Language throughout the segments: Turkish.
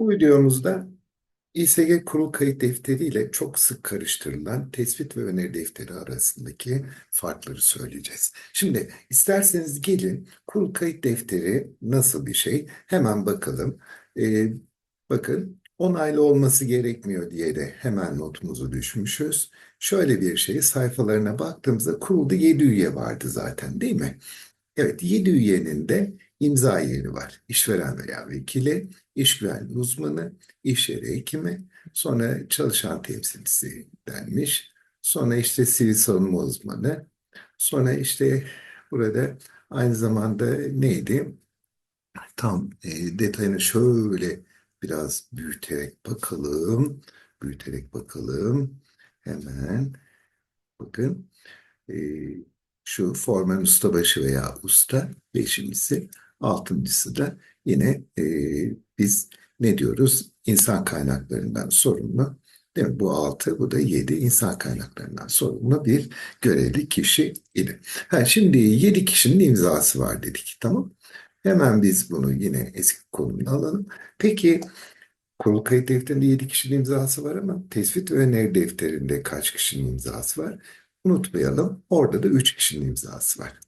Bu videomuzda İSG kurul kayıt defteri ile çok sık karıştırılan tespit ve öneri defteri arasındaki farkları söyleyeceğiz. Şimdi isterseniz gelin kurul kayıt defteri nasıl bir şey hemen bakalım. Ee, bakın onaylı olması gerekmiyor diye de hemen notumuzu düşmüşüz. Şöyle bir şey sayfalarına baktığımızda kurulda 7 üye vardı zaten değil mi? Evet 7 üyenin de imza yeri var. İşveren veya vekili, iş güvenliği uzmanı, iş yeri hekimi, sonra çalışan temsilcisi denmiş. Sonra işte sivil savunma uzmanı. Sonra işte burada aynı zamanda neydi? Tam e, detayını şöyle biraz büyüterek bakalım. Büyüterek bakalım. Hemen bakın. E, şu formen ustabaşı veya usta. Beşincisi. Altıncısı da yine e, biz ne diyoruz? İnsan kaynaklarından sorumlu. Değil mi? Bu altı, bu da yedi insan kaynaklarından sorumlu bir görevli kişi idi. Ha, şimdi yedi kişinin imzası var dedik. Tamam. Hemen biz bunu yine eski konumuna alalım. Peki kurul kayıt defterinde yedi kişinin imzası var ama tespit ve öneri defterinde kaç kişinin imzası var? Unutmayalım. Orada da üç kişinin imzası var.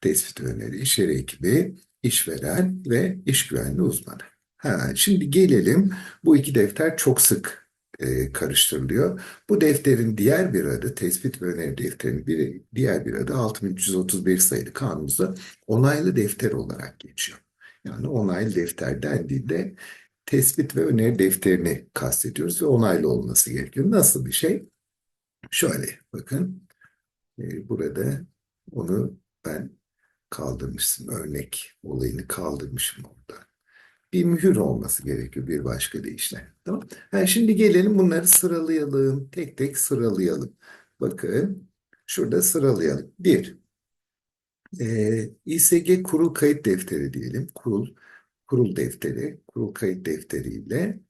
Tespit ve öneri, iş yeri ekibi, işveren ve iş güvenliği uzmanı. Ha, şimdi gelelim bu iki defter çok sık e, karıştırılıyor. Bu defterin diğer bir adı tespit ve öneri defterinin bir, diğer bir adı 6331 sayılı kanunumuzda onaylı defter olarak geçiyor. Yani onaylı defter dendiğinde tespit ve öneri defterini kastediyoruz ve onaylı olması gerekiyor. Nasıl bir şey? Şöyle bakın e, burada onu ben kaldırmışsın. Örnek olayını kaldırmışım orada. Bir mühür olması gerekiyor bir başka deyişle. Tamam. Yani şimdi gelelim bunları sıralayalım. Tek tek sıralayalım. Bakın şurada sıralayalım. Bir, e, İSG kurul kayıt defteri diyelim. Kurul kurul defteri, kurul kayıt defteriyle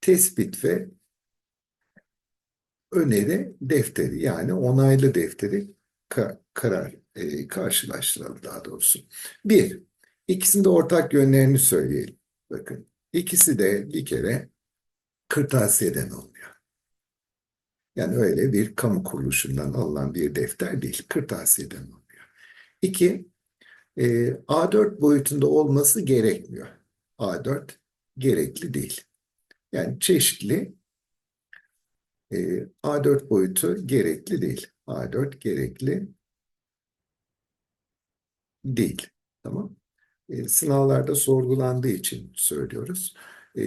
tespit ve öneri defteri yani onaylı defteri ka karar e, karşılaştıralım daha doğrusu. Bir, ikisinde ortak yönlerini söyleyelim. Bakın ikisi de bir kere kırtasiyeden alınıyor. Yani öyle bir kamu kuruluşundan alınan bir defter değil, kırtasiyeden alınıyor. İki, e, A4 boyutunda olması gerekmiyor. A4 gerekli değil. Yani çeşitli e, A4 boyutu gerekli değil. A4 gerekli değil. Tamam. E, sınavlarda sorgulandığı için söylüyoruz. E,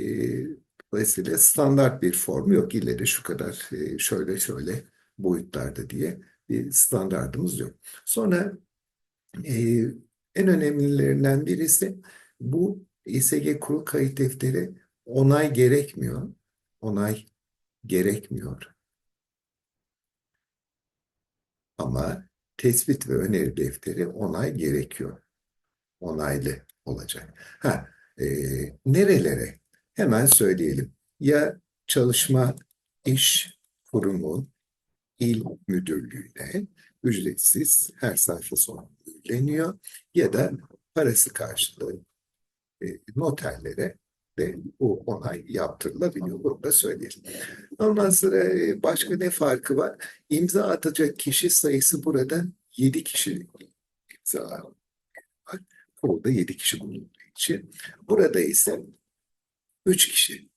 dolayısıyla standart bir form yok. İleri şu kadar e, şöyle şöyle boyutlarda diye bir standartımız yok. Sonra e, en önemlilerinden birisi bu İSG kurul kayıt defteri onay gerekmiyor. Onay gerekmiyor. Ama tespit ve öneri defteri onay gerekiyor. Onaylı olacak. Ha, e, nerelere? Hemen söyleyelim. Ya çalışma iş kurumu il müdürlüğüne ücretsiz her sayfa sonu yükleniyor ya da parası karşılığı e, noterlere de bu onay yaptırılabiliyor. Bunu da söyleyelim. Ondan sonra e, başka ne farkı var? İmza atacak kişi sayısı burada 7 kişi imza Burada 7 kişi bulunduğu için. Burada ise 3 kişi.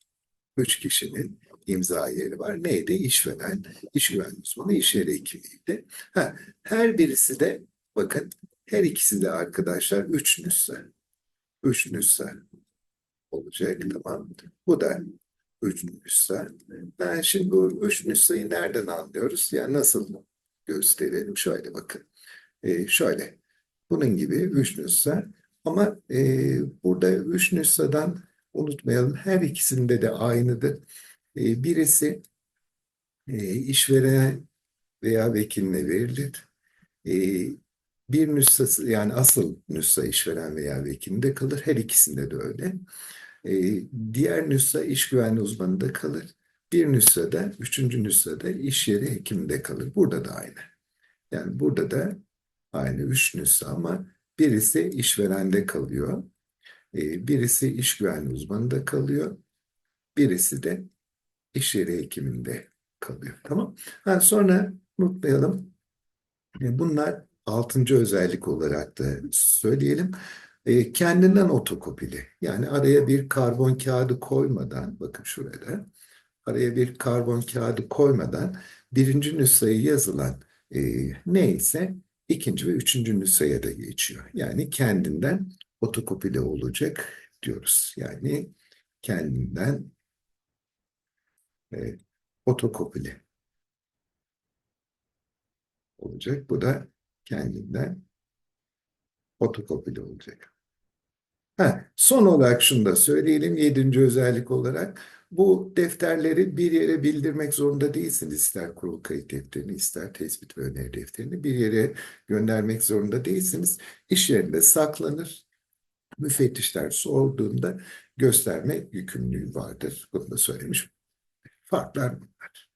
3 kişinin imza yeri var. Neydi? İşveren, iş güvenliği uzmanı, iş yeri ekibiydi. Ha, her birisi de bakın her ikisi de arkadaşlar 3 nüsha. 3 nüsha olacak. Tamam. Bu da 3 nüsha. Ben şimdi bu 3 nüshayı nereden anlıyoruz? Yani nasıl gösterelim? Şöyle bakın. Ee, şöyle. Bunun gibi 3 nüsha. Ama e, burada 3 nüshadan unutmayalım her ikisinde de aynıdır. E, birisi e, işveren veya vekiline verilir. E, bir nüshası yani asıl nüsha işveren veya vekilinde kalır. Her ikisinde de öyle. E, diğer nüsha iş güvenliği uzmanında kalır. Bir nüsha da, üçüncü nüsha da iş yeri hekiminde kalır. Burada da aynı. Yani burada da aynı üç nüsha ama birisi işverende kalıyor. E, birisi iş güvenliği uzmanında kalıyor. birisi de iş yeri hekiminde kalıyor. Tamam. Ha, sonra unutmayalım. E, Bunlar altıncı özellik olarak da söyleyelim. E, kendinden otokopili. Yani araya bir karbon kağıdı koymadan, bakın şurada, araya bir karbon kağıdı koymadan birinci nüshaya yazılan neyse ikinci ve üçüncü nüshaya da geçiyor. Yani kendinden otokopili olacak diyoruz. Yani kendinden e, otokopili olacak. Bu da kendinden otokopili olacak. Ha, son olarak şunu da söyleyelim. Yedinci özellik olarak bu defterleri bir yere bildirmek zorunda değilsiniz. İster kurul kayıt defterini, ister tespit ve öneri defterini bir yere göndermek zorunda değilsiniz. İş yerinde saklanır. Müfettişler sorduğunda gösterme yükümlülüğü vardır. Bunu da söylemiş. Farklar bunlar.